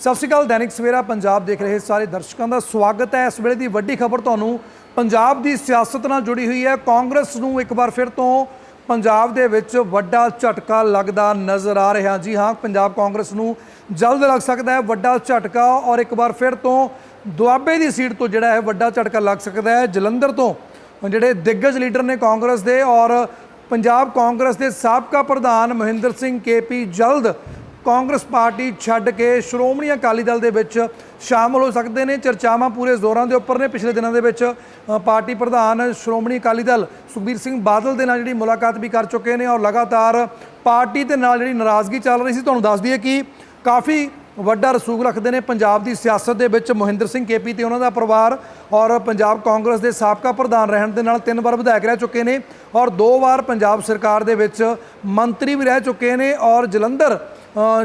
ਸਤਿ ਸ਼੍ਰੀ ਅਕਾਲ, ਦੈਨਿਕ ਸਵੇਰਾ ਪੰਜਾਬ ਦੇਖ ਰਹੇ ਸਾਰੇ ਦਰਸ਼ਕਾਂ ਦਾ ਸਵਾਗਤ ਹੈ। ਇਸ ਵੇਲੇ ਦੀ ਵੱਡੀ ਖਬਰ ਤੁਹਾਨੂੰ ਪੰਜਾਬ ਦੀ ਸਿਆਸਤ ਨਾਲ ਜੁੜੀ ਹੋਈ ਹੈ। ਕਾਂਗਰਸ ਨੂੰ ਇੱਕ ਵਾਰ ਫਿਰ ਤੋਂ ਪੰਜਾਬ ਦੇ ਵਿੱਚ ਵੱਡਾ ਝਟਕਾ ਲੱਗਦਾ ਨਜ਼ਰ ਆ ਰਿਹਾ। ਜੀ ਹਾਂ, ਪੰਜਾਬ ਕਾਂਗਰਸ ਨੂੰ ਜਲਦ ਲੱਗ ਸਕਦਾ ਹੈ ਵੱਡਾ ਝਟਕਾ ਔਰ ਇੱਕ ਵਾਰ ਫਿਰ ਤੋਂ ਦੁਆਬੇ ਦੀ ਸੀਟ ਤੋਂ ਜਿਹੜਾ ਹੈ ਵੱਡਾ ਝਟਕਾ ਲੱਗ ਸਕਦਾ ਹੈ। ਜਲੰਧਰ ਤੋਂ ਜਿਹੜੇ ਦਿੱਗਜ ਲੀਡਰ ਨੇ ਕਾਂਗਰਸ ਦੇ ਔਰ ਪੰਜਾਬ ਕਾਂਗਰਸ ਦੇ ਸਾਬਕਾ ਪ੍ਰਧਾਨ ਮਹਿੰਦਰ ਸਿੰਘ ਕੇਪੀ ਜਲਦ ਕਾਂਗਰਸ ਪਾਰਟੀ ਛੱਡ ਕੇ ਸ਼੍ਰੋਮਣੀ ਅਕਾਲੀ ਦਲ ਦੇ ਵਿੱਚ ਸ਼ਾਮਲ ਹੋ ਸਕਦੇ ਨੇ। ਚਰਚਾਵਾਂ ਪੂਰੇ ਜ਼ੋਰਾਂ ਦੇ ਉੱਪਰ ਨੇ। ਪਿਛਲੇ ਦਿਨਾਂ ਦੇ ਵਿੱਚ ਪਾਰਟੀ ਪ੍ਰਧਾਨ ਸ਼੍ਰੋਮਣੀ ਅਕਾਲੀ ਦਲ ਸੁਖਬੀਰ ਸਿੰਘ ਬਾਦਲ ਦੇ ਨਾਲ ਜਿਹੜੀ ਮੁਲਾਕਾਤ ਵੀ ਕਰ ਚੁੱਕੇ ਨੇ ਔਰ ਲਗਾਤਾਰ ਪਾਰਟੀ ਦੇ ਨਾਲ ਜਿਹੜੀ ਨਾਰਾਜ਼ਗੀ ਚੱਲ ਰਹੀ ਸੀ। ਤੁਹਾਨੂੰ ਦੱਸ ਦਈਏ ਕਿ ਕਾਫੀ ਵੱਡਾ ਰਸੂਖ ਰੱਖਦੇ ਨੇ ਪੰਜਾਬ ਦੀ ਸਿਆਸਤ ਦੇ ਵਿੱਚ। ਮੋਹਿੰਦਰ ਸਿੰਘ ਕੇਪੀ ਤੇ ਉਹਨਾਂ ਦਾ ਪਰਿਵਾਰ ਔਰ ਪੰਜਾਬ ਕਾਂਗਰਸ ਦੇ ਸਾਬਕਾ ਪ੍ਰਧਾਨ ਰਹਿਣ ਦੇ ਨਾਲ ਤਿੰਨ ਵਾਰ ਵਿਧਾਇਕ ਰਹਿ ਚੁੱਕੇ ਨੇ ਔਰ ਦੋ ਵਾਰ ਪੰਜਾਬ ਸਰਕਾਰ ਦੇ ਵਿੱਚ ਮੰਤਰੀ ਵੀ ਰਹਿ ਚੁੱਕੇ ਨੇ ਔਰ ਜਲੰਧਰ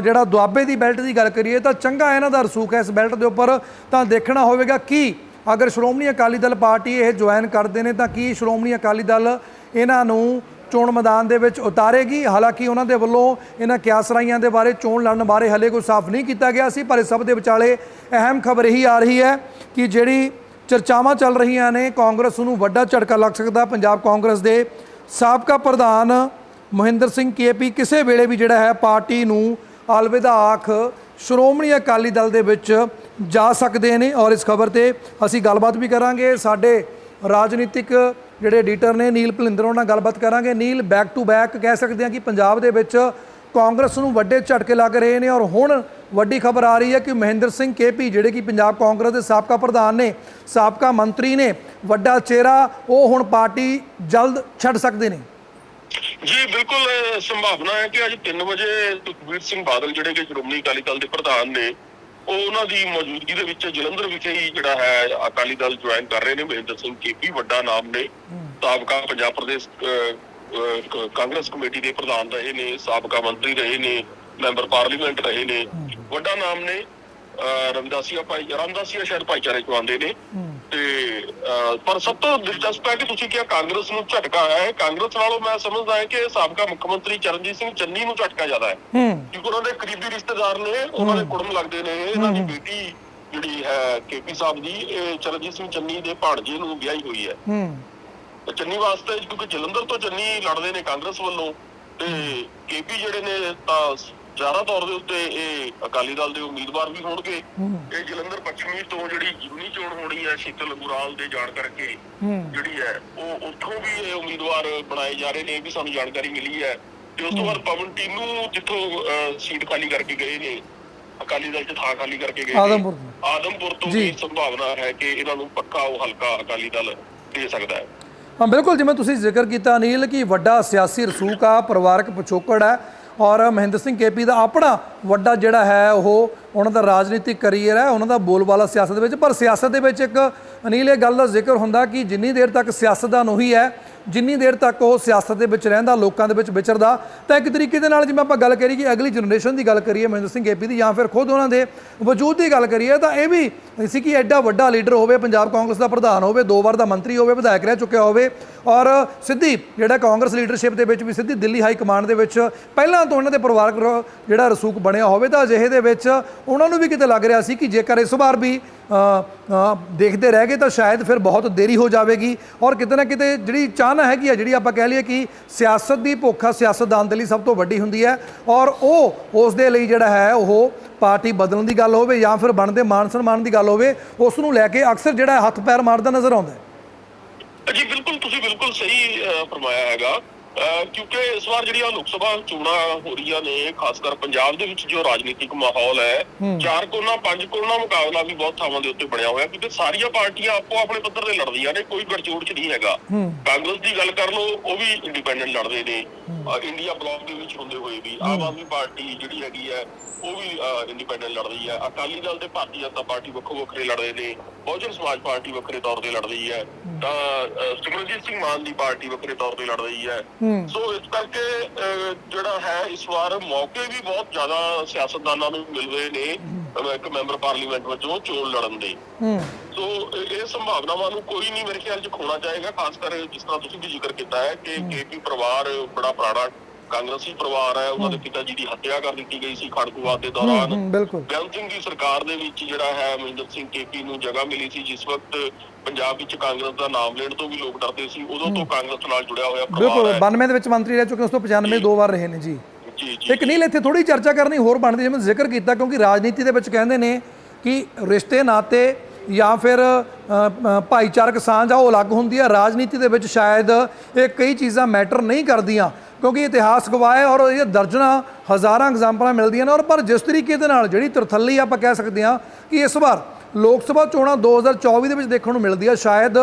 ਜਿਹੜਾ ਦੁਆਬੇ ਦੀ ਬੈਲਟ ਦੀ ਗੱਲ ਕਰੀਏ ਤਾਂ ਚੰਗਾ ਇਹਨਾਂ ਦਾ ਰਸੂਖ ਹੈ ਇਸ ਬੈਲਟ ਦੇ ਉੱਪਰ। ਤਾਂ ਦੇਖਣਾ ਹੋਵੇਗਾ ਕੀ ਅਗਰ ਸ਼੍ਰੋਮਣੀ ਅਕਾਲੀ ਦਲ ਪਾਰਟੀ ਇਹ ਜੁਆਇਨ ਕਰਦੇ ਨੇ ਤਾਂ ਕੀ ਸ਼੍ਰੋਮਣੀ ਅਕਾਲੀ ਦਲ ਇਹਨਾਂ ਨੂੰ ਚੋਣ ਮੈਦਾਨ ਦੇ ਵਿੱਚ ਉਤਾਰੇਗੀ? ਹਾਲਾਂਕਿ ਉਹਨਾਂ ਦੇ ਵੱਲੋਂ ਇਹਨਾਂ ਕਿਆਸਰਾਈਆਂ ਦੇ ਬਾਰੇ ਚੋਣ ਲੜਨ ਬਾਰੇ ਹਲੇ ਕੋਈ ਸਾਫ਼ ਨਹੀਂ ਕੀਤਾ ਗਿਆ ਸੀ, ਪਰ ਇਸ ਸਭ ਦੇ ਵਿਚਾਲੇ ਅਹਿਮ ਖਬਰ ਇਹੀ ਆ ਰਹੀ ਹੈ ਕਿ ਜਿਹੜੀ ਚਰਚਾਵਾਂ ਚੱਲ ਰਹੀਆਂ ਨੇ, ਕਾਂਗਰਸ ਨੂੰ ਵੱਡਾ ਝਟਕਾ ਲੱਗ ਸਕਦਾ। ਪੰਜਾਬ ਕਾਂਗਰਸ ਦੇ ਸਾਬਕਾ ਪ੍ਰਧਾਨ ਮਹਿੰਦਰ ਸਿੰਘ ਕੇਪੀ ਕਿਸੇ ਵੇਲੇ ਵੀ ਜਿਹੜਾ ਹੈ ਪਾਰਟੀ ਨੂੰ ਅਲਵਿਦਾ ਆਖ ਸ਼੍ਰੋਮਣੀ ਅਕਾਲੀ ਦਲ ਦੇ ਵਿੱਚ ਜਾ ਸਕਦੇ ਨੇ ਔਰ ਇਸ ਖਬਰ ਤੇ ਅਸੀਂ ਗੱਲਬਾਤ ਵੀ ਕਰਾਂਗੇ। ਸਾਡੇ ਰਾਜਨੀਤਿਕ ਜਿਹੜੇ ਐਡੀਟਰ ਨੇ ਨੀਲ ਭਲਿੰਦਰ ਉਹਨਾਂ ਨਾਲ ਗੱਲਬਾਤ ਕਰਾਂਗੇ। ਨੀਲ ਬੈਕ ਟੂ ਬੈਕ ਕਹਿ ਸਕਦੇ ਹਾਂ ਕਿ ਪੰਜਾਬ ਦੇ ਵਿੱਚ ਕਾਂਗਰਸ ਨੂੰ ਵੱਡੇ ਝਟਕੇ ਲੱਗ ਰਹੇ ਨੇ ਔਰ ਹੁਣ ਵੱਡੀ ਖਬਰ ਆ ਰਹੀ ਹੈ ਕਿ ਮਹਿੰਦਰ ਸਿੰਘ ਕੇਪੀ, ਜਿਹੜੇ ਕਿ ਪੰਜਾਬ ਕਾਂਗਰਸ ਦੇ ਸਾਬਕਾ ਪ੍ਰਧਾਨ ਨੇ, ਸਾਬਕਾ ਮੰਤਰੀ ਨੇ, ਵੱਡਾ ਚਿਹਰਾ, ਉਹ ਹੁਣ ਪਾਰਟੀ ਜਲਦ ਛੱਡ ਸਕਦੇ ਨੇ। ਜੀ ਬਿਲਕੁਲ ਸੰਭਾਵਨਾ ਹੈ ਕਿ ਅੱਜ 3 ਵਜੇ ਸੁਖਬੀਰ ਸਿੰਘ ਬਾਦਲ ਜਿਹੜੇ ਕਿ ਸ਼੍ਰੋਮਣੀ ਅਕਾਲੀ ਦਲ ਦੇ ਪ੍ਰਧਾਨ ਨੇ ਉਹ ਉਹਨਾਂ ਦੀ ਮੌਜੂਦਗੀ ਦੇ ਵਿੱਚ ਜਲੰਧਰ ਵਿਖੇ ਹੀ ਜਿਹੜਾ ਹੈ ਅਕਾਲੀ ਦਲ ਜੁਆਇਨ ਕਰ ਰਹੇ ਨੇ ਮਹਿੰਦਰ ਸਿੰਘ ਕੇਪੀ ਵੱਡਾ ਨਾਮ ਨੇ। ਸਾਬਕਾ ਪੰਜਾਬ ਪ੍ਰਦੇਸ਼ ਕਾਂਗਰਸ ਕਮੇਟੀ ਦੇ ਪ੍ਰਧਾਨ ਰਹੇ ਨੇ ਸਾਬਕਾ ਮੰਤਰੀ ਰਹੇ ਨੇ ਮੈਂਬਰ ਪਾਰਲੀਮੈਂਟ ਰਹੇ ਨੇ। ਵੱਡਾ ਨਾਮ ਨੇ ਰਮਦਾਸੀਆ ਭਾਈ ਰਮਦਾਸੀਆ ਸ਼ਾਇਦ ਭਾਈਚਾਰੇ ਚੋਂ ਆਉਂਦੇ ਨੇ। ਤੇ ਪਰ ਸਭ ਤੋਂ ਦਿਲਚਸਪ ਹੈ ਕਿ ਤੁਸੀਂ ਕਿਹਾ ਕਾਂਗਰਸ ਨੂੰ ਝਟਕਾ ਆਇਆ ਹੈ ਕਾਂਗਰਸ ਨਾਲੋਂ ਮੈਂ ਸਮਝਦਾ ਹਾਂ ਕਿ ਸਾਬਕਾ ਮੁੱਖ ਮੰਤਰੀ ਚਰਨਜੀਤ ਸਿੰਘ ਚੰਨੀ ਨੂੰ ਝਟਕਾ ਜ਼ਿਆਦਾ ਹੈ। ਕਿਉਂਕਿ ਉਹਨਾਂ ਦੇ ਕਰੀਬੀ ਰਿਸ਼ਤੇਦਾਰ ਨੇ ਉਹਨਾਂ ਦੇ ਕੁੜਮ ਲੱਗਦੇ ਨੇ ਇਹਨਾਂ ਦੀ ਬੇਟੀ ਜਿਹੜੀ ਹੈ ਕੇਪੀ ਸਾਹਿਬ ਦੀ ਇਹ ਚਰਨਜੀਤ ਸਿੰਘ ਚੰਨੀ ਦੇ ਭਾਣਜੇ ਨੂੰ ਵਿਆਹੀ ਹੋਈ ਹੈ। ਚੰਨੀ ਵਾਸਤੇ ਕਿਉਂਕਿ ਜਲੰਧਰ ਤੋਂ ਚੰਨੀ ਲੜਦੇ ਨੇ ਕਾਂਗਰਸ ਵੱਲੋਂ ਤੇ ਕੇਪੀ ਜਿਹੜੇ ਨੇ ਤਾਂ ਜ਼ਿਆਦਾ ਤੌਰ ਦੇ ਉੱਤੇ ਇਹ ਅਕਾਲੀ ਦਲ ਦੇ ਉਮੀਦਵਾਰ ਵੀ ਹੋਣਗੇ। ਇਹ ਜਲੰਧਰ ਪੱਛਮੀ ਤੋਂ ਜਿਹੜੀ ਜ਼ਰੂਰੀ ਚੋਣ ਹੋਣੀ ਹੈ ਸ਼ੀਤਲ ਗੁਰਾਲ ਦੇ ਜਾਣ ਕਰਕੇ ਜਿਹੜੀ ਹੈ ਉਹ ਉੱਥੋਂ ਵੀ ਇਹ ਉਮੀਦਵਾਰ ਬਣਾਏ ਜਾ ਰਹੇ ਨੇ ਇਹ ਵੀ ਸਾਨੂੰ ਜਾਣਕਾਰੀ ਮਿਲੀ ਹੈ। ਤੇ ਉਸ ਤੋਂ ਬਾਅਦ ਪਵਨ ਟੀਨੂ ਜਿੱਥੋਂ ਸੀਟ ਖਾਲੀ ਕਰਕੇ ਗਏ ਨੇ ਅਕਾਲੀ ਦਲ ਚ ਥਾਂ ਖਾਲੀ ਕਰਕੇ ਗਏ। ਆਦਮਪੁਰ ਤੋਂ। ਆਦਮਪੁਰ ਤੋਂ। ਵੀ ਸੰਭਾਵਨਾ ਹੈ ਕਿ ਇਹਨਾਂ ਨੂੰ ਪੱਕਾ ਉਹ ਹਲਕਾ ਅਕਾਲੀ ਦਲ ਦੇ ਸਕਦਾ ਹੈ। ਹਾਂ ਬਿਲਕੁਲ ਜਿਵੇਂ ਤੁਸੀਂ ਜ਼ਿਕਰ ਕੀਤਾ ਅਨੀਲ ਕਿ ਵੱਡਾ ਸਿਆਸੀ ਰਸੂਖ ਆ ਪਰਿਵਾਰਕ ਪਿਛੋਕੜ ਹੈ। ਔਰ ਮਹਿੰਦਰ ਸਿੰਘ ਕੇਪੀ ਦਾ ਆਪਣਾ ਵੱਡਾ ਜਿਹੜਾ ਹੈ ਉਹ ਉਹਨਾਂ ਦਾ ਰਾਜਨੀਤਿਕ ਕਰੀਅਰ ਹੈ, ਉਹਨਾਂ ਦਾ ਬੋਲਬਾਲਾ ਸਿਆਸਤ ਦੇ ਵਿੱਚ। ਪਰ ਸਿਆਸਤ ਦੇ ਵਿੱਚ ਇੱਕ ਅਨੀਲ ਇਹ ਗੱਲ ਦਾ ਜ਼ਿਕਰ ਹੁੰਦਾ ਕਿ ਜਿੰਨੀ ਦੇਰ ਤੱਕ ਸਿਆਸਤਦਾਨ ਉਹੀ ਹੈ ਜਿੰਨੀ ਦੇਰ ਤੱਕ ਉਹ ਸਿਆਸਤ ਦੇ ਵਿੱਚ ਰਹਿੰਦਾ, ਲੋਕਾਂ ਦੇ ਵਿੱਚ ਵਿਚਰਦਾ, ਤਾਂ ਇੱਕ ਤਰੀਕੇ ਦੇ ਨਾਲ ਜਿਵੇਂ ਆਪਾਂ ਗੱਲ ਕਰੀਏ ਕਿ ਅਗਲੀ ਜਨਰੇਸ਼ਨ ਦੀ ਗੱਲ ਕਰੀਏ ਮਹਿੰਦਰ ਸਿੰਘ ਕੇਪੀ ਦੀ ਜਾਂ ਫਿਰ ਖੁਦ ਉਹਨਾਂ ਦੇ ਵਜੂਦ ਦੀ ਗੱਲ ਕਰੀਏ, ਤਾਂ ਇਹ ਵੀ ਸੀ ਕਿ ਐਡਾ ਵੱਡਾ ਲੀਡਰ ਹੋਵੇ, ਪੰਜਾਬ ਕਾਂਗਰਸ ਦਾ ਪ੍ਰਧਾਨ ਹੋਵੇ, ਦੋ ਵਾਰ ਦਾ ਮੰਤਰੀ ਹੋਵੇ, ਵਿਧਾਇਕ ਰਹਿ ਚੁੱਕਿਆ ਹੋਵੇ, ਔਰ ਸਿੱਧੀ ਜਿਹੜਾ ਕਾਂਗਰਸ ਲੀਡਰਸ਼ਿਪ ਦੇ ਵਿੱਚ ਵੀ ਸਿੱਧੀ ਦਿੱਲੀ ਹਾਈ ਕਮਾਂਡ ਦੇ ਵਿੱਚ ਪਹਿਲਾਂ ਤੋਂ ਉਹਨਾਂ ਦੇ ਪਰਿਵਾਰਕ ਜਿਹੜਾ ਰਸੂਕ ਬਣਿਆ ਹੋਵੇ, ਤਾਂ ਅਜਿਹੇ ਦੇ ਵਿੱਚ ਉਹਨਾਂ ਨੂੰ ਵੀ ਕਿਤੇ ਲੱਗ ਰਿਹਾ ਸੀ ਕਿ ਜੇਕਰ ਇਸ ਵਾਰ ਵੀ ਦੇਖਦੇ ਰਹਿ ਗਏ ਤਾਂ ਸ਼ਾਇਦ ਫਿਰ ਬਹੁਤ ਦੇਰੀ ਹੋ ਜਾਵੇਗੀ। ਔਰ ਕਿਤੇ ਨਾ ਕਿਤੇ ਜਿਹੜੀ ਚਾਹਨਾ ਹੈਗੀ ਆ, ਜਿਹੜੀ ਆਪਾਂ ਕਹਿ ਲਈਏ ਕਿ ਸਿਆਸਤ ਦੀ ਭੁੱਖ ਸਿਆਸਤਦਾਨ ਦੇ ਲਈ ਸਭ ਤੋਂ ਵੱਡੀ ਹੁੰਦੀ ਹੈ। ਔਰ ਉਹ, ਉਸ ਦੇ ਲਈ ਜਿਹੜਾ ਹੈ, ਉਹ ਪਾਰਟੀ ਬਦਲਣ ਦੀ ਗੱਲ ਹੋਵੇ ਜਾਂ ਫਿਰ ਬਣਦੇ ਮਾਨ ਸਨਮਾਨ ਦੀ ਗੱਲ ਹੋਵੇ, ਉਸ ਨੂੰ ਲੈ ਕੇ ਅਕਸਰ ਜਿਹੜਾ ਹੱਥ ਪੈਰ ਮਾਰਦਾ ਨਜ਼ਰ ਆਉਂਦਾ ਜੀ, ਬਿਲਕੁਲ, ਤੁਸੀਂ ਬਿਲਕੁਲ ਸਹੀ ਫਰਮਾਇਆ ਹੈਗਾ। ਕਿਉਂਕਿ ਇਸ ਵਾਰ ਜਿਹੜੀਆਂ ਲੋਕ ਸਭਾ ਚੋਣਾਂ ਹੋ ਰਹੀਆਂ ਨੇ ਖਾਸ ਕਰ ਪੰਜਾਬ ਦੇ ਵਿੱਚ ਜੋ ਰਾਜਨੀਤਿਕ ਮਾਹੌਲ ਹੈ ਚਾਰ ਕੋਨਾ ਪੰਜ ਕੋਨਾ ਮੁਕਾਬਲਾ ਵੀ ਬਹੁਤ ਥਾਵਾਂ ਦੇ ਉੱਤੇ ਬਣਿਆ ਹੋਇਆ ਕਿਉਂਕਿ ਸਾਰੀਆਂ ਪਾਰਟੀਆਂ ਆਪੋ ਆਪਣੇ ਪੱਧਰ ਤੇ ਲੜਦੀਆਂ ਨੇ ਕੋਈ ਗੜਚੋੜ ਚ ਨਹੀਂ ਹੈਗਾ। ਕਾਂਗਰਸ ਦੀ ਗੱਲ ਕਰ ਲਓ ਉਹ ਵੀ ਇੰਡੀਪੈਂਡੈਂਟ ਲੜਦੇ ਨੇ। ਇੰਡੀਆ ਬਲਾਕ ਦੇ ਵਿੱਚ ਹੁੰਦੇ ਹੋਏ ਵੀ ਆਮ ਆਦਮੀ ਪਾਰਟੀ ਜਿਹੜੀ ਹੈਗੀ ਹੈ ਉਹ ਵੀ ਇੰਡੀਪੈਂਡੈਂਟ ਲੜਦੀ ਹੈ। ਅਕਾਲੀ ਦਲ ਤੇ ਭਾਰਤੀ ਜਨਤਾ ਪਾਰਟੀ ਵੱਖੋ ਵੱਖਰੇ ਲੜਦੇ ਨੇ ਬਹੁਜਨ ਸਮਾਜ ਪਾਰਟੀ ਵੱਖਰੇ ਤੌਰ ਤੇ ਲੜ ਰਹੀ ਹੈ। ਤਾਂ ਅਹ, ਸਿਮਰਨਜੀਤ ਸਿੰਘ ਮਾਨ ਦੀ ਪਾਰਟੀ ਵੱਖਰੇ ਤੌਰ ਤੇ ਲੜ ਰਹੀ ਹੈ। ਸੋ ਇਸ ਕਰਕੇ ਜਿਹੜਾ ਹੈ ਇਸ ਵਾਰ ਮੌਕੇ ਵੀ ਬਹੁਤ ਜ਼ਿਆਦਾ ਸਿਆਸਤਦਾਨਾਂ ਨੂੰ ਮਿਲ ਰਹੇ ਨੇ ਇੱਕ ਮੈਂਬਰ ਪਾਰਲੀਮੈਂਟ ਵਜੋਂ ਚੋਣ ਲੜਨ ਦੇ। ਸੋ ਇਹ ਇਹ ਸੰਭਾਵਨਾਵਾਂ ਨੂੰ ਕੋਈ ਨਹੀਂ ਮੇਰੇ ਖਿਆਲ 'ਚ ਖੋਣਾ ਚਾਹੇਗਾ ਖਾਸ ਕਰ ਜਿਸ ਤਰ੍ਹਾਂ ਤੁਸੀਂ ਵੀ ਜ਼ਿਕਰ ਕੀਤਾ ਹੈ ਕਿ ਕੇਪੀ ਪਰਿਵਾਰ ਬੜਾ ਪੁਰਾਣਾ ਕਾਂਗਰਸੀ ਪਰਿਵਾਰ ਹੈ ਉਹਨਾਂ ਦੇ ਪਿਤਾ ਜੀ ਦੀ ਹੱਤਿਆ ਕਰ ਦਿੱਤੀ ਗਈ ਸੀ ਖੜਕੂਵਾਦ ਦੇ ਦੌਰਾਨ। ਬਿਲਕੁਲ। ਸਿੰਘ ਦੀ ਸਰਕਾਰ ਦੇ ਵਿੱਚ ਜਿਹੜਾ ਹੈ ਮਹਿੰਦਰ ਸਿੰਘ ਕੇਪੀ ਨੂੰ ਜਗ੍ਹਾ ਮਿਲੀ ਸੀ ਜਿਸ ਵਕਤ ਪੰਜਾਬ ਵਿੱਚ ਕਾਂਗਰਸ ਦਾ ਨਾਮ ਲੈਣ ਤੋਂ ਵੀ ਲੋਕ ਡਰਦੇ ਸੀ ਉਦੋਂ ਤੋਂ ਕਾਂਗਰਸ ਨਾਲ ਜੁੜਿਆ ਹੋਇਆ ਬਿਲਕੁਲ ਪਰਿਵਾਰ ਹੈ। 92 ਦੇ ਵਿੱਚ ਮੰਤਰੀ ਰਹਿ ਚੁੱਕੇ ਉਸ ਤੋਂ 95 ਦੋ ਵਾਰ ਰਹੇ ਨੇ ਜੀ। ਜੀ ਜੀ ਇੱਕ ਨੀਲ ਇੱਥੇ ਥੋੜੀ ਚਰਚਾ ਕਰਨੀ ਹੋਰ ਬਣਦੀ ਜਿਵੇਂ ਜ਼ਿਕਰ ਕੀਤਾ ਕਿਉਂਕਿ ਰਾਜਨੀਤੀ ਦੇ ਵਿੱਚ ਕਹਿੰਦੇ ਨੇ ਕਿ ਰਿਸ਼ਤੇ ਨਾਤੇ ਜਾਂ ਫਿਰ ਭਾਈਚਾਰਕ ਸਾਂਝ ਆ, ਉਹ ਅਲੱਗ ਹੁੰਦੀ ਹੈ ਰਾਜਨੀਤੀ ਦੇ ਵਿੱਚ ਸ਼ਾਇਦ ਇਹ ਕਈ ਚੀਜ਼ਾਂ ਮੈਟਰ ਨਹੀਂ ਕਰਦੀਆਂ, ਕਿਉਂਕਿ ਇਤਿਹਾਸ ਗਵਾਹ ਹੈ ਔਰ ਇਹ ਦਰਜਨਾਂ ਹਜ਼ਾਰਾਂ ਐਗਜ਼ਾਮਪਲਾਂ ਮਿਲਦੀਆਂ ਨੇ ਔਰ ਪਰ ਜਿਸ ਤਰੀਕੇ ਦੇ ਨਾਲ ਜਿਹੜੀ ਤਰਥੱਲੀ ਆਪਾਂ ਕਹਿ ਸਕਦੇ ਹਾਂ ਕਿ ਇਸ ਵਾਰ ਲੋਕ ਸਭਾ ਚੋਣਾਂ 2024 ਦੇ ਵਿੱਚ ਦੇਖਣ ਨੂੰ ਮਿਲਦੀ ਹੈ ਸ਼ਾਇਦ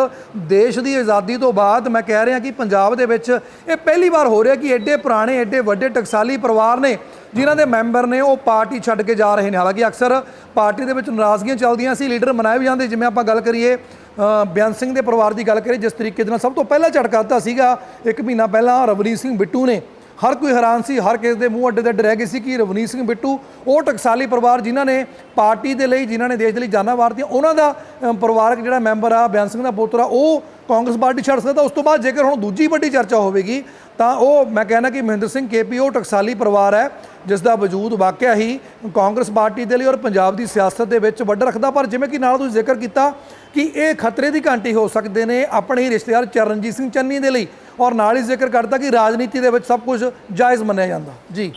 ਦੇਸ਼ ਦੀ ਆਜ਼ਾਦੀ ਤੋਂ ਬਾਅਦ ਮੈਂ ਕਹਿ ਰਿਹਾ ਕਿ ਪੰਜਾਬ ਦੇ ਵਿੱਚ ਇਹ ਪਹਿਲੀ ਵਾਰ ਹੋ ਰਿਹਾ ਕਿ ਐਡੇ ਪੁਰਾਣੇ ਐਡੇ ਵੱਡੇ ਟਕਸਾਲੀ ਪਰਿਵਾਰ ਨੇ ਜਿਨ੍ਹਾਂ ਦੇ ਮੈਂਬਰ ਨੇ ਉਹ ਪਾਰਟੀ ਛੱਡ ਕੇ ਜਾ ਰਹੇ ਨੇ। ਹਾਲਾਂਕਿ ਅਕਸਰ ਪਾਰਟੀ ਦੇ ਵਿੱਚ ਨਾਰਾਜ਼ਗੀਆਂ ਚੱਲਦੀਆਂ ਸੀ ਲੀਡਰ ਮਨਾਏ ਵੀ ਜਾਂਦੇ। ਜਿਵੇਂ ਆਪਾਂ ਗੱਲ ਕਰੀਏ ਅ, ਬਿਆਨ ਸਿੰਘ ਦੇ ਪਰਿਵਾਰ ਦੀ ਗੱਲ ਕਰੀਏ ਜਿਸ ਤਰੀਕੇ ਦੇ ਨਾਲ ਸਭ ਤੋਂ ਪਹਿਲਾਂ ਝਟਕਾ ਦਿੱਤਾ ਸੀਗਾ ਇੱਕ ਮਹੀਨਾ ਪਹਿਲਾਂ ਰਵਨੀਤ ਸਿੰਘ ਬਿੱਟੂ ਨੇ। ਹਰ ਕੋਈ ਹੈਰਾਨ ਸੀ, ਹਰ ਕਿਸੇ ਦੇ ਮੂੰਹ ਅੱਡੇ ਤੇ ਅੱਡ ਰਹਿ ਗਏ ਸੀ ਕਿ ਰਵਨੀਤ ਸਿੰਘ ਬਿੱਟੂ, ਉਹ ਟਕਸਾਲੀ ਪਰਿਵਾਰ ਜਿਨ੍ਹਾਂ ਨੇ ਪਾਰਟੀ ਦੇ ਲਈ, ਜਿਨ੍ਹਾਂ ਨੇ ਦੇਸ਼ ਦੇ ਲਈ ਜਾਨਾਂ ਵਾਰਤੀਆਂ, ਉਹਨਾਂ ਦਾ ਪਰਿਵਾਰਕ ਜਿਹੜਾ ਮੈਂਬਰ ਆ, ਬਿਆਨ ਸਿੰਘ ਦਾ ਪੁੱਤਰ ਆ, ਉਹ ਕਾਂਗਰਸ ਪਾਰਟੀ ਛੱਡ ਸਕਦਾ, ਉਸ ਤੋਂ ਬਾਅਦ ਜੇਕਰ ਹੁਣ ਦੂਜੀ ਵੱਡੀ ਚਰਚਾ ਹੋਵੇਗੀ, ਤਾਂ ਉਹ, ਮੈਂ ਕਹਿੰਦਾ ਕਿ ਮਹਿੰਦਰ ਸਿੰਘ ਕੇਪੀ, ਉਹ ਟਕਸਾਲੀ ਪਰਿਵਾਰ ਹੈ, ਜਿਸ ਦਾ ਵਜੂਦ ਵਾਕਿਆ ਹੀ ਕਾਂਗਰਸ ਪਾਰਟੀ ਦੇ ਲਈ ਔਰ ਪੰਜਾਬ ਦੀ ਸਿਆਸਤ ਦੇ ਵਿੱਚ ਵੱਡਾ ਰੱਖਦਾ, ਪਰ ਜਿਵੇਂ ਕਿ ਨਾਲ ਤੁਸੀਂ ਜ਼ਿਕਰ ਕੀਤਾ ਕਿ ਇਹ ਖਤਰੇ ਦੀ ਘੰਟੀ ਹੋ ਸਕਦੇ ਨੇ ਆਪਣੇ ਹੀ ਰਿਸ਼ਤੇਦਾਰ ਚਰਨਜੀਤ ਸਿੰਘ ਚੰਨੀ ਦੇ ਲਈ ਔਰ ਨਾਲ ਹੀ ਜ਼ਿਕਰ ਕਰਤਾ ਕਿ ਰਾਜਨੀਤੀ ਦੇ ਵਿੱਚ ਸਭ ਕੁਝ ਜਾਇਜ਼ ਮੰਨਿਆ ਜਾਂਦਾ। ਜੀ।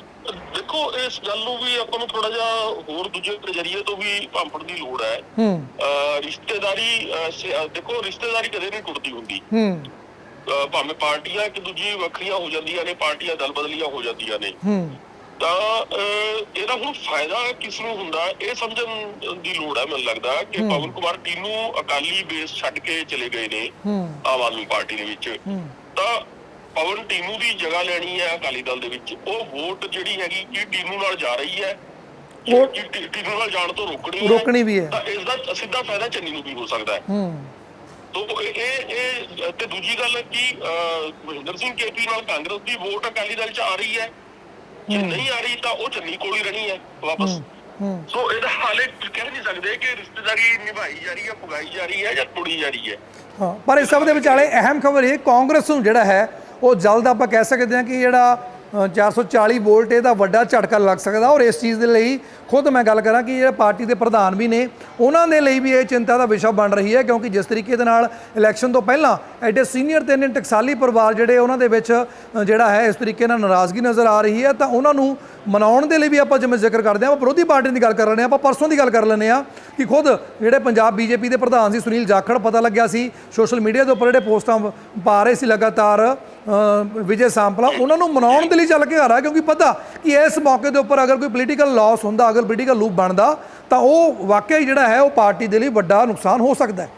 ਦੇਖੋ ਇਸ ਗੱਲ ਨੂੰ ਵੀ ਆਪਾਂ ਨੂੰ ਥੋੜਾ ਜਿਹਾ ਹੋਰ ਦੂਜੇ ਨਜ਼ਰੀਏ ਤੋਂ ਵੀ ਭਾਂਪਣ ਦੀ ਲੋੜ ਹੈ। ਹੂੰ। ਰਿਸ਼ਤੇਦਾਰੀ ਦੇਖੋ ਰਿਸ਼ਤੇਦਾਰੀ ਕਦੇ ਨਹੀਂ ਟੁੱਟਦੀ ਹੁੰਦੀ। ਹੂੰ। ਭਾਵੇਂ ਪਾਰਟੀਆਂ ਇੱਕ ਦੂਜੀ ਵੱਖਰੀਆਂ ਹੋ ਜਾਂਦੀਆਂ ਨੇ ਪਾਰਟੀਆਂ ਦਲ ਬਦਲੀਆਂ ਹੋ ਜਾਂਦੀਆਂ ਨੇ। ਹੂੰ। ਤਾਂ ਇਹਦਾ ਹੁਣ ਫਾਇਦਾ ਕਿਸ ਨੂੰ ਹੁੰਦਾ? ਇਹ ਸਮਝਣ ਦੀ ਲੋੜ ਹੈ ਮੈਨੂੰ ਲੱਗਦਾ ਕਿ ਪਵਨ ਕੁਮਾਰ ਟੀਨੂ ਅਕਾਲੀ ਬੇਸ ਛੱਡ ਕੇ ਚਲੇ ਗਏ ਨੇ ਆਮ ਆਦਮੀ ਪਾਰਟੀ ਦੇ ਵਿੱਚ। ਤਾਂ ਪਵਨ ਟੀਨੂ ਦੀ ਜਗ੍ਹਾ ਲੈਣੀ ਹੈ ਅਕਾਲੀ ਦਲ ਦੇ ਵਿੱਚ। ਉਹ ਵੋਟ ਜਿਹੜੀ ਹੈਗੀ ਕਿ ਟੀਨੂ ਨਾਲ ਜਾ ਰਹੀ ਹੈ। ਉਹ- ਟੀਨੂ ਨਾਲ ਜਾਣ ਤੋਂ ਰੋਕਣੀ ਹੈ। ਰੋਕਣੀ ਵੀ ਹੈ। ਤਾਂ ਇਸ ਦਾ ਸਿੱਧਾ ਫਾਇਦਾ ਚੰਨੀ ਨੂੰ ਵੀ ਹੋ ਸਕਦਾ ਹੈ। ਤੋ ਇਹ ਇਹ ਤੇ ਦੂਜੀ ਗੱਲ ਕਿ ਮਹਿੰਦਰ ਸਿੰਘ ਕੇਪੀ ਨਾਲ ਕਾਂਗਰਸ ਦੀ ਵੋਟ ਅਕਾਲੀ ਦਲ ਚ ਆ ਰਹੀ ਹੈ। ਜੇ ਨਹੀਂ ਆ ਰਹੀ ਤਾਂ ਉਹ ਚੰਨੀ ਕੋਲ ਹੀ ਰਹਿਣੀ ਹੈ ਵਾਪਸ। ਹੂੰ ਸੋ ਇਹਦਾ ਹਾਲੇ ਕਹਿ ਨਹੀਂ ਸਕਦੇ ਕਿ ਰਿਸ਼ਤੇਦਾਰੀ ਨਿਭਾਈ ਜਾ ਰਹੀ ਹੈ ਪੁਗਾਈ ਜਾ ਰਹੀ ਹੈ ਜਾਂ ਤੋੜੀ ਜਾ ਰਹੀ ਹੈ। ਹਾਂ ਪਰ ਇਸ ਸਭ ਦੇ ਵਿਚਾਲੇ ਅਹਿਮ ਖਬਰ ਇਹ ਕਾਂਗਰਸ ਨੂੰ ਜਿਹੜਾ ਹੈ ਉਹ ਜਲਦ ਆਪਾਂ ਕਹਿ ਸਕਦੇ ਹਾਂ ਕਿ ਜਿਹੜਾ 440 ਵੋਲਟ ਇਹਦਾ ਵੱਡਾ ਝਟਕਾ ਲੱਗ ਸਕਦਾ ਔਰ ਇਸ ਚੀਜ਼ ਦੇ ਲਈ ਖੁਦ ਮੈਂ ਗੱਲ ਕਰਾਂ ਕਿ ਜਿਹੜੇ ਪਾਰਟੀ ਦੇ ਪ੍ਰਧਾਨ ਵੀ ਨੇ, ਉਹਨਾਂ ਦੇ ਲਈ ਵੀ ਇਹ ਚਿੰਤਾ ਦਾ ਵਿਸ਼ਾ ਬਣ ਰਹੀ ਹੈ ਕਿਉਂਕਿ ਜਿਸ ਤਰੀਕੇ ਦੇ ਨਾਲ ਇਲੈਕਸ਼ਨ ਤੋਂ ਪਹਿਲਾਂ ਐਡੇ ਸੀਨੀਅਰ ਤੇ ਨੇ ਟਕਸਾਲੀ ਪਰਿਵਾਰ ਜਿਹੜੇ ਉਹਨਾਂ ਦੇ ਵਿੱਚ ਜਿਹੜਾ ਹੈ ਇਸ ਤਰੀਕੇ ਨਾਲ ਨਾਰਾਜ਼ਗੀ ਨਜ਼ਰ ਆ ਰਹੀ ਹੈ, ਤਾਂ ਉਹਨਾਂ ਨੂੰ ਮਨਾਉਣ ਦੇ ਲਈ ਵੀ ਆਪਾਂ ਜਿਵੇਂ ਜ਼ਿਕਰ ਕਰਦੇ ਹਾਂ, ਆਪਾਂ ਵਿਰੋਧੀ ਪਾਰਟੀ ਦੀ ਗੱਲ ਕਰ ਰਹੇ ਹਾਂ, ਆਪਾਂ ਪਰਸੋਂ ਦੀ ਗੱਲ ਕਰ ਲੈਂਦੇ ਹਾਂ ਕਿ ਖੁਦ ਜਿਹੜੇ ਪੰਜਾਬ ਬੀਜੇਪੀ ਦੇ ਪ੍ਰਧਾਨ ਸੀ ਸੁਨੀਲ ਜਾਖੜ, ਪਤਾ ਲੱਗਿਆ ਸੀ, ਸੋਸ਼ਲ ਮੀਡੀਆ ਦੇ ਉੱਪਰ ਜਿਹੜੇ ਪੋਸਟਾਂ ਪਾ ਰਹੇ ਸੀ ਲਗਾਤਾਰ ਵਿਜੇ ਸਾਂਪਲਾ, ਉਹਨਾਂ ਨੂੰ ਮਨਾਉਣ ਦੇ ਲਈ ਚੱਲ ਕੇ ਆ ਰਿਹਾ, ਕਿਉਂਕਿ ਪਤਾ ਕਿ ਇਸ ਮੌਕੇ ਦੇ ਉੱਪਰ ਅਗਰ ਕੋਈ ਪੋਲੀਟੀਕਲ ਲਾਸ ਹੁੰਦਾ, ਅਗਰ ਪੋਲੀਟੀਕਲ ਲੂਪ ਬਣਦਾ, ਤਾਂ ਉਹ ਵਾਕਿਆ ਜਿਹੜਾ ਹੈ, ਉਹ ਪਾਰਟੀ ਦੇ ਲਈ ਵੱਡਾ ਨੁਕਸਾਨ ਹੋ ਸਕਦਾ ਹੈ।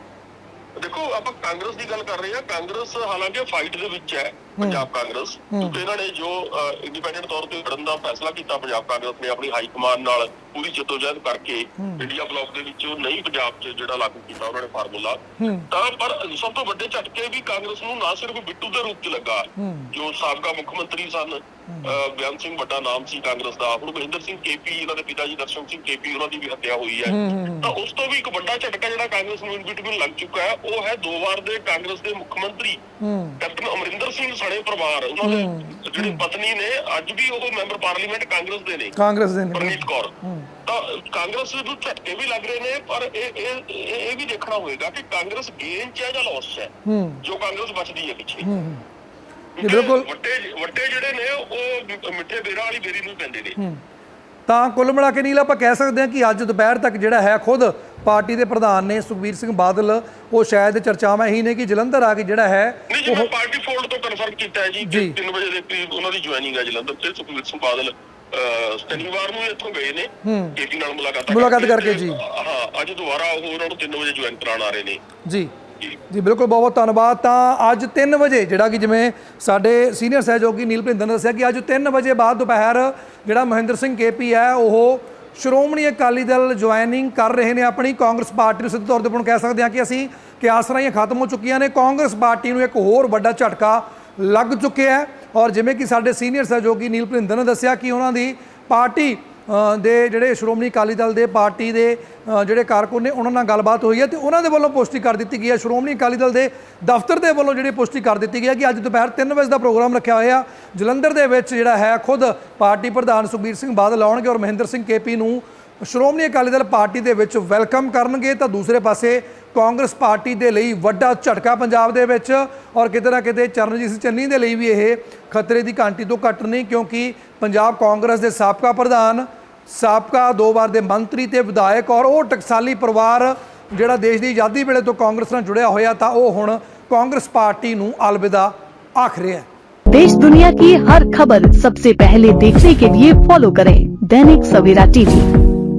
ਦੇਖੋ, ਆਪਾਂ ਕਾਂਗਰਸ ਦੀ ਗੱਲ ਕਰ ਰਹੇ ਹਾਂ, ਕਾਂਗਰਸ ਹਾਲਾਂਕਿ ਫਾਈਟ ਦੇ ਵਿੱਚ ਹੈ ਪੰਜਾਬ ਕਾਂਗਰਸ। ਕਿਉਂਕਿ ਇਹਨਾਂ ਨੇ ਜੋ ਇੰਡੀਪੈਂਡੈਂਟ ਤੌਰ ਤੇ ਲੜਨ ਦਾ ਫੈਸਲਾ ਕੀਤਾ ਪੰਜਾਬ ਕਾਂਗਰਸ ਨੇ ਆਪਣੀ ਹਾਈ ਕਮਾਂਡ ਨਾਲ ਪੂਰੀ ਜਦੋਜਹਿਦ ਕਰਕੇ ਇੰਡੀਆ ਬਲੌਕ ਦੇ ਵਿੱਚ ਉਹ ਨਹੀਂ ਪੰਜਾਬ 'ਚ ਜਿਹੜਾ ਲਾਗੂ ਕੀਤਾ ਉਹਨਾਂ ਨੇ ਫਾਰਮੂਲਾ ਤਾਂ ਪਰ ਸਭ ਤੋਂ ਵੱਡੇ ਝਟਕੇ ਵੀ ਕਾਂਗਰਸ ਨੂੰ ਨਾ ਸਿਰਫ ਬਿੱਟੂ ਦੇ ਰੂਪ 'ਚ ਲੱਗਾ। ਜੋ ਸਾਬਕਾ ਮੁੱਖ ਮੰਤਰੀ ਸਨ ਬਿਆਨ ਸਿੰਘ ਵੱਡਾ ਨਾਮ ਸੀ ਕਾਂਗਰਸ ਦਾ। ਹੁਣ ਮਹਿੰਦਰ ਸਿੰਘ ਕੇਪੀ ਇਹਨਾਂ ਦੇ ਪਿਤਾ ਜੀ ਦਰਸ਼ਨ ਸਿੰਘ ਕੇਪੀ ਉਹਨਾਂ ਦੀ ਵੀ ਹੱਤਿਆ ਹੋਈ ਹੈ। ਤਾਂ ਉਸ ਤੋਂ ਵੀ ਇੱਕ ਵੱਡਾ ਝਟਕਾ ਜਿਹੜਾ ਕਾਂਗਰਸ ਨੂੰ ਇਨਵਿਟਬਲ ਲੱਗ ਚੁੱਕਾ ਹੈ ਉਹ ਹੈ ਦੋ ਵਾਰ ਦੇ ਕਾਂਗਰਸ ਦੇ ਮੁੱਖ ਮੰਤਰੀ ਕੈਪਟਨ ਅਮਰਿੰਦਰ ਸਿੰਘ ਸਣੇ ਪਰਿਵਾਰ ਉਹਨਾਂ ਦੇ ਜਿਹੜੀ ਪਤਨੀ ਨੇ ਅੱਜ ਵੀ ਉਹ ਮੈਂਬਰ ਪਾਰਲੀਮੈਂਟ ਕਾਂਗਰਸ ਦੇ ਨੇ। ਕਾਂਗਰਸ ਦੇ ਨੇ ਪਰਨੀਤ ਕੌਰ। ਤਾਂ ਕਾਂਗਰਸ ਨੂੰ ਝਟਕੇ ਵੀ ਲੱਗ ਰਹੇ ਨੇ ਪਰ ਇਹ ਇਹ ਇਹ ਇਹ ਵੀ ਦੇਖਣਾ ਹੋਏਗਾ ਕਿ ਕਾਂਗਰਸ ਗੇਨ ਚ ਹੈ ਜਾਂ ਲਾਸ ਹੈ ਹੂੰ। ਜੋ ਕਾਂਗਰਸ ਬਚਦੀ ਹੈ ਪਿੱਛੇ। ਜੀ, ਬਿਲਕੁਲ। ਵੱਡੇ ਵੱਡੇ ਜਿਹੜੇ ਨੇ ਉਹ ਮਿੱਠੇ ਬੇਰਾਂ ਵਾਲੀ ਬੇਰੀ ਨੂੰ ਹੀ ਪੈਂਦੇ ਨੇ। ਤਾਂ ਕੁੱਲ ਮਿਲਾ ਕੇ ਨੀਲ ਆਪਾਂ ਕਹਿ ਸਕਦੇ ਹਾਂ ਕਿ ਅੱਜ ਦੁਪਹਿਰ ਤੱਕ ਜਿਹੜਾ ਹੈ ਖੁਦ ਪਾਰਟੀ ਦੇ ਪ੍ਰਧਾਨ ਨੇ ਸੁਖਬੀਰ ਸਿੰਘ ਬਾਦਲ ਉਹ ਸ਼ਾਇਦ ਚਰਚਾਵਾਂ ਇਹੀ ਨੇ ਕਿ ਜਲੰਧਰ ਆ ਕੇ ਜਿਹੜਾ ਹੈ ਮੈਂ ਪਾਰਟੀ ਕਨਫਰਮ ਕੀਤਾ ਜੀ ਜੀ। 3 ਵਜੇ ਦੇ ਕਰੀਬ ਉਹਨਾਂ ਦੀ ਜੁਆਇਨਿੰਗ ਹੈ ਜਲੰਧਰ ਤੇ ਸੁਖਬੀਰ ਸਿੰਘ ਬਾਦਲ ਸ਼ਨੀਵਾਰ ਨੂੰ ਇੱਥੋਂ ਗਏ ਨੇ। ਕੇਪੀ ਨਾਲ ਮੁਲਾਕਾਤ ਮੁਲਾਕਾਤ ਕਰਕੇ ਜੀ। ਹਾਂ ਅੱਜ ਦੁਬਾਰਾ ਉਹ ਉਹਨਾਂ ਨੂੰ 3 ਵਜੇ ਜੁਆਇਨ ਕਰਾਉਣ ਆ ਰਹੇ ਨੇ। ਜੀ। ਜੀ। ਬਿਲਕੁਲ ਬਹੁਤ ਬਹੁਤ ਧੰਨਵਾਦ। ਤਾਂ ਅੱਜ 3 ਵਜੇ ਜਿਹੜਾ ਕਿ ਜਿਵੇਂ ਸਾਡੇ ਸੀਨੀਅਰ ਸਹਿਯੋਗੀ ਨੀਲ ਭਿੰਦਰ ਨੇ ਦੱਸਿਆ ਕਿ ਅੱਜ 3 ਵਜੇ ਬਾਅਦ ਦੁਪਹਿਰ ਜਿਹੜਾ ਮਹਿੰਦਰ ਸਿੰਘ ਕੇਪੀ ਹੈ ਉਹ ਸ਼੍ਰੋਮਣੀ ਅਕਾਲੀ ਦਲ ਜੁਆਇਨਿੰਗ ਕਰ ਰਹੇ ਨੇ। ਆਪਣੀ ਕਾਂਗਰਸ ਪਾਰਟੀ ਨੂੰ ਸਿੱਧੇ ਤੌਰ ਤੇ ਆਪਾਂ ਕਹਿ ਸਕਦੇ ਹਾਂ ਕਿ ਅਸੀਂ ਕਿ ਆਸਰਾਈਆਂ ਖਤਮ ਹੋ ਚੁੱਕੀਆਂ ਨੇ। ਕਾਂਗਰਸ ਪਾਰਟੀ ਨੂੰ ਇੱਕ ਹੋਰ ਵੱਡਾ ਝਟਕਾ ਲੱਗ ਚੁੱਕਿਆ ਹੈ ਔਰ ਜਿਵੇਂ ਕਿ ਸਾਡੇ ਸੀਨੀਅਰ ਸਹਿਯੋਗੀ ਨੀਲ ਭਿੰਦਰ ਨੇ ਦੱਸਿਆ ਕਿ ਉਹਨਾਂ ਦੀ ਪਾਰਟੀ ਦੇ ਜਿਹੜੇ ਸ਼੍ਰੋਮਣੀ ਅਕਾਲੀ ਦਲ ਦੇ ਪਾਰਟੀ ਦੇ ਜਿਹੜੇ ਕਾਰਕੁਨ ਨੇ, ਉਹਨਾਂ ਨਾਲ ਗੱਲਬਾਤ ਹੋਈ ਹੈ ਤੇ ਉਹਨਾਂ ਦੇ ਵੱਲੋਂ ਪੁਸ਼ਟੀ ਕਰ ਦਿੱਤੀ ਗਈ ਹੈ। ਸ਼੍ਰੋਮਣੀ ਅਕਾਲੀ ਦਲ ਦੇ ਦਫ਼ਤਰ ਦੇ ਵੱਲੋਂ ਜਿਹੜੀ ਪੁਸ਼ਟੀ ਕਰ ਦਿੱਤੀ ਗਈ ਹੈ ਕਿ ਅੱਜ ਦੁਪਹਿਰ 3 ਵਜੇ ਦਾ ਪ੍ਰੋਗਰਾਮ ਰੱਖਿਆ ਹੋਇਆ ਜਲੰਧਰ ਦੇ ਵਿੱਚ ਜਿਹੜਾ ਹੈ, ਖੁਦ ਪਾਰਟੀ ਪ੍ਰਧਾਨ ਸੁਖਬੀਰ ਸਿੰਘ ਬਾਦਲ ਆਉਣਗੇ ਔਰ ਮਹਿੰਦਰ ਸਿੰਘ ਕੇਪੀ ਨੂੰ ਸ਼੍ਰੋਮਣੀ ਅਕਾਲੀ ਦਲ ਪਾਰਟੀ ਦੇ ਵਿੱਚ ਵੈਲਕਮ ਕਰਨਗੇ ਤਾਂ ਦੂਸਰੇ ਪਾਸੇ ਕਾਂਗਰਸ ਪਾਰਟੀ ਦੇ ਲਈ ਵੱਡਾ ਝਟਕਾ ਪੰਜਾਬ ਦੇ ਵਿੱਚ ਔਰ ਕਿਤੇ ਨਾ ਕਿਤੇ ਚਰਨਜੀਤ ਸਿੰਘ ਚੰਨੀ ਦੇ ਲਈ ਵੀ ਇਹ ਖਤਰੇ ਦੀ ਘੰਟੀ ਤੋਂ ਘੱਟ ਨਹੀਂ ਕਿਉਂਕਿ ਪੰਜਾਬ ਕਾਂਗਰਸ ਦੇ ਸਾਬਕਾ ਪ੍ਰਧਾਨ ਸਾਬਕਾ ਦੋ ਵਾਰ ਦੇ ਮੰਤਰੀ ਤੇ ਵਿਧਾਇਕ ਔਰ ਉਹ ਟਕਸਾਲੀ ਪਰਿਵਾਰ ਜਿਹੜਾ ਦੇਸ਼ ਦੀ ਆਜ਼ਾਦੀ ਵੇਲੇ ਤੋਂ ਕਾਂਗਰਸ ਨਾਲ ਜੁੜਿਆ ਹੋਇਆ ਤਾਂ ਉਹ ਹੁਣ ਕਾਂਗਰਸ ਪਾਰਟੀ ਨੂੰ ਅਲਵਿਦਾ ਆਖ ਰਿਹਾ ਹੈ देश दुनिया की हर खबर सबसे पहले देखने के लिए फॉलो करें दैनिक सवेरा टीवी